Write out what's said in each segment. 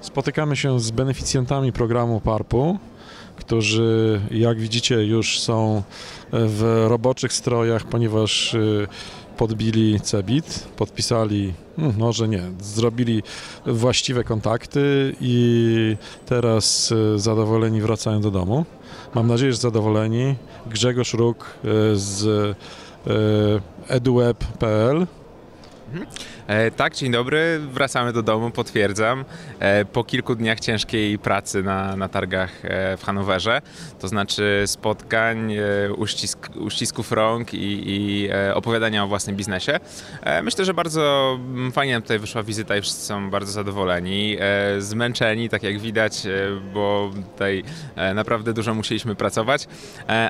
Spotykamy się z beneficjentami programu PARP-u, którzy jak widzicie już są w roboczych strojach, ponieważ y, podbili CEBIT, podpisali, może nie, zrobili właściwe kontakty i teraz y, zadowoleni wracają do domu. Mam nadzieję, że zadowoleni. Grzegorz Róg z eduweb.pl E, tak, dzień dobry, wracamy do domu, potwierdzam. E, po kilku dniach ciężkiej pracy na, na targach e, w Hanowerze, to znaczy spotkań, uścisk, uścisków rąk i, i opowiadania o własnym biznesie. Myślę, że bardzo fajnie nam tutaj wyszła wizyta i wszyscy są bardzo zadowoleni. Zmęczeni, tak jak widać, bo tutaj naprawdę dużo musieliśmy pracować,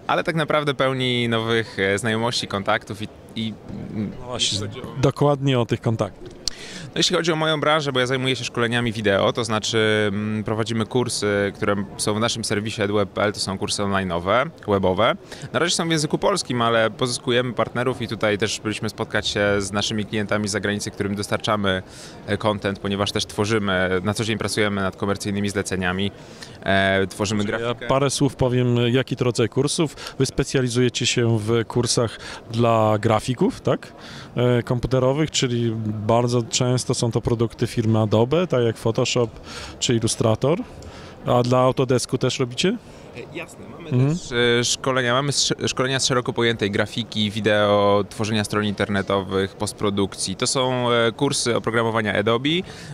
ale tak naprawdę pełni nowych znajomości, kontaktów i, i No właśnie, dokładnie o tych kontaktach. No jeśli chodzi o moją branżę, bo ja zajmuję się szkoleniami wideo, to znaczy mm, prowadzimy kursy, które są w naszym serwisie edweb.pl, to są kursy online'owe, webowe. Na razie są w języku polskim, ale pozyskujemy partnerów i tutaj też byliśmy spotkać się z naszymi klientami z zagranicy, którym dostarczamy e, content, ponieważ też tworzymy, na co dzień pracujemy nad komercyjnymi zleceniami, e, tworzymy Ja grafikę. parę słów powiem, jaki to rodzaj kursów. Wy specjalizujecie się w kursach dla grafików, tak? E, komputerowych, czyli bardzo często są to produkty firmy Adobe, tak jak Photoshop czy Illustrator. A dla Autodesku też robicie? E, Jasne, mamy Mhm. też e, szkolenia, mamy sz- szkolenia z szeroko pojętej grafiki, wideo, tworzenia stron internetowych, postprodukcji. To są e, kursy oprogramowania Adobe,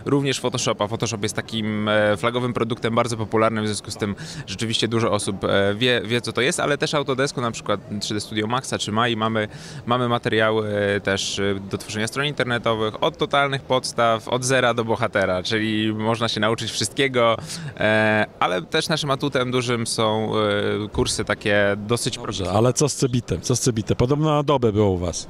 również Photoshopa. Photoshop jest takim flagowym produktem, bardzo popularnym, w związku z tym rzeczywiście dużo osób wie, wie co to jest, ale też Autodesku, na przykład 3D Studio Maxa czy Mai, mamy, mamy materiały też do tworzenia stron internetowych, od totalnych podstaw, od zera do bohatera, czyli można się nauczyć wszystkiego, ale też naszym atutem dużym są e, kursy takie dosyć Dobrze, ale co z Cebitem? Co z Cebitem? Podobno Adobe było u was.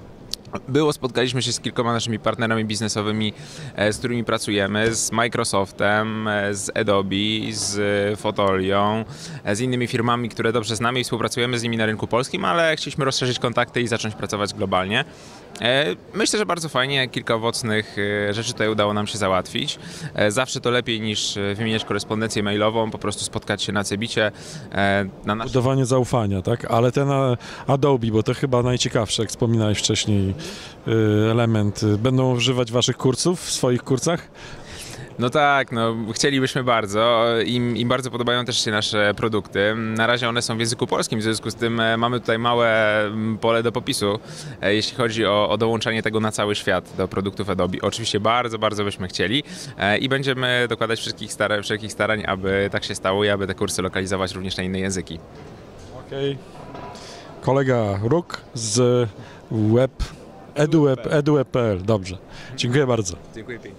Było, spotkaliśmy się z kilkoma naszymi partnerami biznesowymi, e, z którymi pracujemy, z Microsoftem, e, z Adobe, z Fotolią, e, z innymi firmami, które dobrze znamy i współpracujemy z nimi na rynku polskim, ale chcieliśmy rozszerzyć kontakty i zacząć pracować globalnie. Myślę, że bardzo fajnie, kilka owocnych rzeczy tutaj udało nam się załatwić. Zawsze to lepiej niż wymieniać korespondencję mailową, po prostu spotkać się na Cebicie, na naszym Budowanie zaufania, tak? Ale ten Adobe, bo to chyba najciekawsze, jak wspominałeś wcześniej, element. Y, Będą używać waszych kursów w swoich kursach? No tak, no chcielibyśmy bardzo. Im, Im bardzo podobają też się nasze produkty. Na razie one są w języku polskim, w związku z tym e, mamy tutaj małe mm, pole do popisu, e, jeśli chodzi o, o dołączanie tego na cały świat do produktów Adobe. Oczywiście bardzo, bardzo byśmy chcieli e, i będziemy dokładać wszystkich, stara, wszelkich starań, aby tak się stało i aby te kursy lokalizować również na inne języki. Okej. Kolega Róg z web, eduweb, eduweb.pl. Dobrze. Dziękuję bardzo. Dziękuję pięknie.